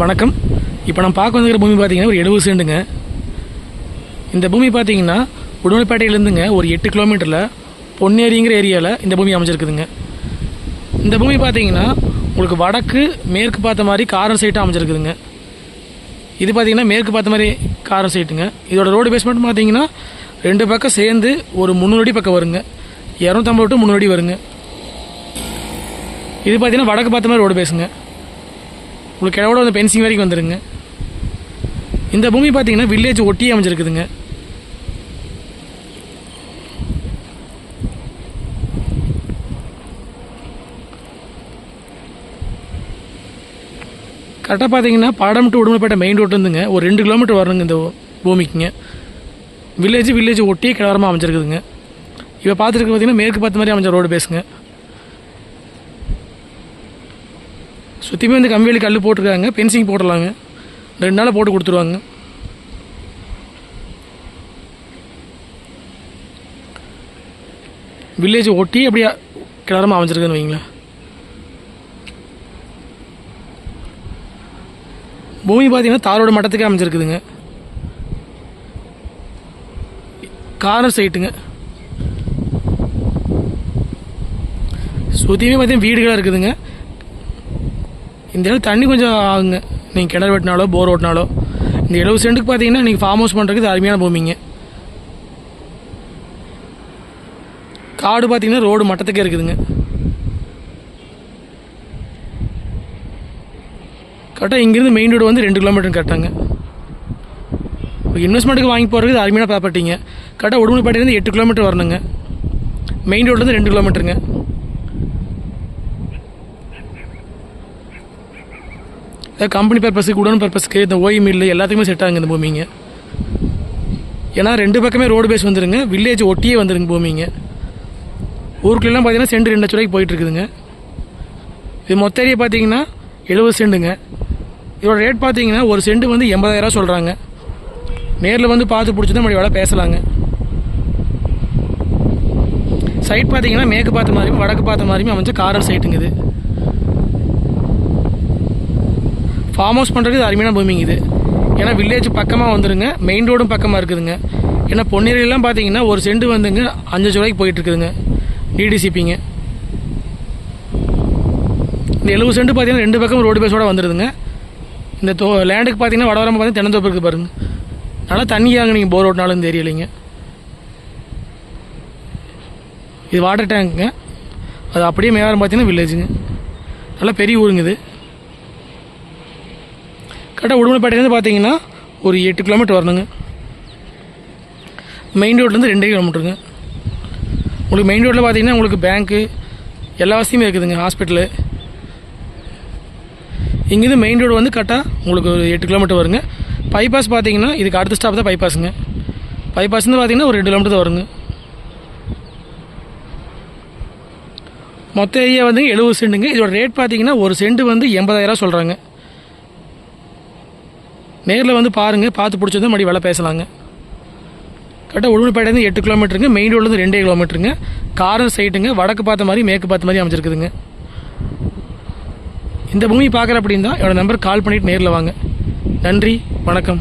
வணக்கம். இப்போ நம்ம பார்க்க வந்துக்கிற பூமி பார்த்தீங்கன்னா ஒரு எழுபது சென்ட்டுங்க. இந்த பூமி பார்த்தீங்கன்னா உடுமலைப்பேட்டையிலேருந்துங்க ஒரு எட்டு கிலோமீட்டரில் பொன்னேரிங்கிற ஏரியாவில் இந்த பூமி அமைஞ்சிருக்குதுங்க. இந்த பூமி பார்த்தீங்கன்னா உங்களுக்கு வடக்கு மேற்கு பார்த்த மாதிரி காரம் சைட்டாக அமைஞ்சிருக்குதுங்க. இது பார்த்தீங்கன்னா மேற்கு பார்த்த மாதிரி காரம் சைட்டுங்க இதோட ரோடு பேஸ்மெண்ட் பார்த்தீங்கன்னா ரெண்டு பக்கம் சேர்ந்து ஒரு முந்நூறு அடி பக்கம் வருங்க. இரநூத்தம்பது டு முந்நூறு அடி வருங்க. இது பார்த்தீங்கன்னா வடக்கு பார்த்த மாதிரி ரோடு பேசுங்க உங்களுக்கு கிழவோட வந்து பென்சிங் வரைக்கும் வந்துடுங்க இந்த பூமி பார்த்தீங்கன்னா வில்லேஜ் ஒட்டி அமைஞ்சிருக்குதுங்க. கரெக்டாக பார்த்தீங்கன்னா பாடம் டு உடுமலைப்பேட்டை மெயின் ரோட் இருந்துங்க ஒரு ரெண்டு கிலோமீட்டர் வரணுங்க இந்த பூமிக்குங்க. வில்லேஜ் வில்லேஜ் ஒட்டியே கிளவரமாக அமைஞ்சிருக்குதுங்க. இப்போ பார்த்துருக்கு பார்த்தீங்கன்னா மேற்கு பார்த்த மாதிரி அமைஞ்ச ரோடு பேசுங்க சுற்றியுமே வந்து கம்பிவேலி கல் போட்டிருக்காங்க. பென்சிங் போடலாங்க. ரெண்டு நாளில் போட்டு கொடுத்துருவாங்க. வில்லேஜ் ஒட்டி அப்படியே கிளறமாக அமைஞ்சிருக்குன்னு வைங்களேன். பூமி பார்த்தீங்கன்னா தாரோட மட்டத்துக்கே அமைஞ்சிருக்குதுங்க. கார்னர் சைட்டுங்க சுற்றியுமே பார்த்தீங்கன்னா வீடுகளாக இருக்குதுங்க. இந்த இடத்துல தண்ணி கொஞ்சம் ஆகுங்க. நீங்கள் கிணறு வெட்டினாலோ போர் ஓட்டினாலோ. இந்த எழுபது சென்ட்டுக்கு பார்த்தீங்கன்னா நீங்கள் ஃபார்ம் ஹவுஸ் பண்ணுறதுக்கு அருமையான பூமிங்க. காடு பார்த்தீங்கன்னா ரோடு மட்டத்துக்கே இருக்குதுங்க. கரெக்டாக இங்கேருந்து மெயின் ரோடு வந்து ரெண்டு கிலோமீட்டர் கரெக்டாங்க. இன்வெஸ்ட்மெண்ட்டுக்கு வாங்கி போகிறதுக்கு அருமையான ப்ராப்பர்ட்டிங்க கரெக்டாக உடுமலைப்பேட்டையிலேருந்து எட்டு கிலோமீட்டர் வரணுங்க. மெயின் ரோட்லேருந்து ரெண்டு கிலோமீட்டருங்க கம்பெனி பர்பஸுக்கு உடன் பர்பஸ்க்கு இந்த ஓய் மில்லு எல்லாத்துக்குமே செட் ஆகுங்க இந்த பூமிங்க. ஏன்னா ரெண்டு பக்கமே ரோடு பேஸ் வந்துருங்க வில்லேஜ் ஒட்டியே வந்துருங்க பூமிங்க. ஊருக்குள்ளெல்லாம் பார்த்தீங்கன்னா சென்ட் ரெண்டு லட்ச ரூபாய்க்கு போயிட்டு இருக்குதுங்க இது மொத்த ஏரியா பார்த்தீங்கன்னா எழுபது சென்ட்டுங்க இதோட ரேட் பார்த்தீங்கன்னா ஒரு சென்ட் வந்து எண்பதாயிரம் சொல்கிறாங்க நேரில் வந்து பார்த்து பிடிச்சதான் மறுபடியும் வேலை பேசலாங்க. சைட் பார்த்தீங்கன்னா மேற்கு பார்த்த மாதிரியும் வடக்கு பார்த்த மாதிரியும் அமைஞ்ச காரர் சைட்டுங்க இது. ஃபார்ம் ஹவுஸ் பண்ணுறதுக்கு இது அருமையான பூமிங்க இது. ஏன்னா வில்லேஜ் பக்கமாக வந்துருங்க. மெயின் ரோடும் பக்கமாக இருக்குதுங்க. ஏன்னா பொன்னேரியெல்லாம் பார்த்தீங்கன்னா ஒரு செண்டு வந்துங்க அஞ்சு ரூபாய்க்கு போயிட்டுருக்குதுங்க டிடிசிபிங்க இந்த எழுபது செண்டு பார்த்தீங்கன்னா ரெண்டு பக்கம் ரோடு பேஸோட வந்துடுதுங்க இந்த தோ லேண்டுக்கு பார்த்தீங்கன்னா வடவரம்பு பார்த்தீங்கன்னா தென்னந்தோப்பு இருக்குது பாருங்க. நல்லா தண்ணியாங்க நீங்கள் போர் ஓட்டினாலும் தெரியலைங்க. இது வாட்டர் டேங்க்குங்க அது அப்படியே மேவாரம் பார்த்தீங்கன்னா வில்லேஜுங்க நல்லா பெரிய ஊருங்க இது. கரெக்டாக உடுமலைப்பேட்டையிலேருந்து பார்த்தீங்கன்னா ஒரு எட்டு கிலோமீட்டர் வரணுங்க. மெயின் ரோட்லேருந்து ரெண்டே கிலோமீட்டருங்க உங்களுக்கு மெயின் ரோட்டில் பார்த்தீங்கன்னா உங்களுக்கு பேங்க்கு எல்லா வசதியுமே இருக்குதுங்க ஹாஸ்பிட்டலு இங்கேருந்து மெயின் ரோடு வந்து கரெக்டாக உங்களுக்கு ஒரு எட்டு கிலோமீட்டர் வருங்க. பைபாஸ் பார்த்தீங்கன்னா இதுக்கு அடுத்த ஸ்டாப் தான் பைபாஸுங்க பைபாஸ்லேருந்து பார்த்தீங்கன்னா ஒரு ரெண்டு கிலோமீட்டர் தான் வருங்க. மொத்த ஏரியா வந்து எழுபது சென்ட்டுங்க இதோட ரேட் பார்த்தீங்கன்னா ஒரு சென்ட் வந்து எண்பதாயிரம் சொல்கிறாங்க நேரில் வந்து பாருங்கள் பார்த்து பிடிச்சதும் மறுபடியும் வேலை பேசலாங்க. கரெக்டாக உடுமலைப்பேட்டையிலேருந்து எட்டு கிலோமீட்டருங்க மெயின் ரோட்லேருந்து ரெண்டே கிலோமீட்டருங்க. காரர் சைட்டுங்க வடக்கு பார்த்த மாதிரி மேற்கு பார்த்த மாதிரி அமைச்சிருக்குதுங்க இந்த பூமி பார்க்குற அப்படின்னா என்னோடய நம்பர் கால் பண்ணிவிட்டு நேரில் வாங்க. நன்றி வணக்கம்.